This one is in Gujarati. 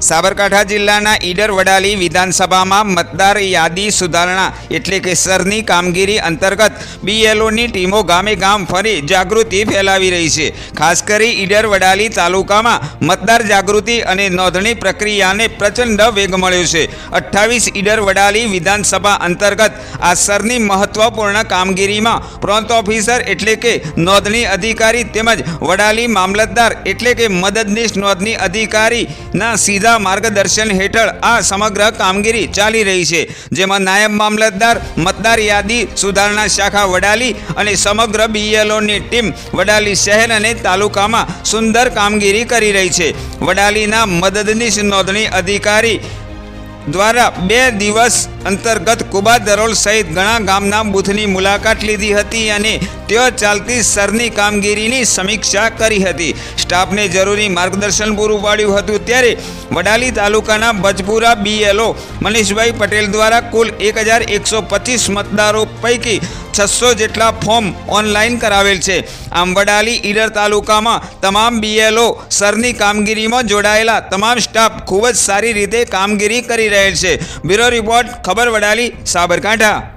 સાબરકાંઠા જિલ્લાના ઈડર વડાલી વિધાનસભામાં મતદાર યાદી સુધારણા એટલે કે સરની કામગીરી અંતર્ગત બીએલઓની ટીમો ગામે ગામ ફરી જાગૃતિ ફેલાવી રહી છે. ખાસ કરી ઈડર વડાલી તાલુકામાં મતદાર જાગૃતિ અને નોંધણી પ્રક્રિયાને પ્રચંડ વેગ મળ્યો છે. અઠ્ઠાવીસ ઈડર વડાલી વિધાનસભા અંતર્ગત આ સરની મહત્વપૂર્ણ કામગીરીમાં પ્રાંત ઓફિસર એટલે કે નોંધણી અધિકારી તેમજ વડાલી મામલતદાર એટલે કે મદદનીશ નોંધણી અધિકારીના સીધા માર્ગદર્શન હેઠળ આ સમગ્ર કામગીરી ચાલી રહી છે, જેમાં નાયબ મામલતદાર, મતદાર યાદી, સુધારણા શાખા વડાલી અને સમગ્ર બીએલઓની ટીમ વડાલી શહેર અને તાલુકામાં સુંદર કામગીરી કરી રહી છે. વડાલીના મદદનીશ નોંધણી અધિકારી દ્વારા બે દિવસ અંતર્ગત કુબા દરોલ સહિત ઘણા ગામના બૂથની મુલાકાત લીધી હતી અને તેઓ ચાલતી સરની કામગીરીની સમીક્ષા કરી હતી. સ્ટાફને જરૂરી માર્ગદર્શન પૂરું પાડ્યું હતું. ત્યારે વડાલી તાલુકાના બજપુરા બીએલઓ મનીષભાઈ પટેલ દ્વારા કુલ એક હજાર એકસો પચીસ મતદારો પૈકી છસો જેટલા ફોર્મ ઓનલાઈન કરાવેલ છે. આમ વડાલી, ઈડર તાલુકામાં તમામ બીએલઓ સરની કામગીરીમાં જોડાયેલા તમામ સ્ટાફ ખૂબ જ સારી રીતે કામગીરી કરી રહેલ છે. બ્યુરો રિપોર્ટ, ખબર વડાલી, સાબરકાંઠા.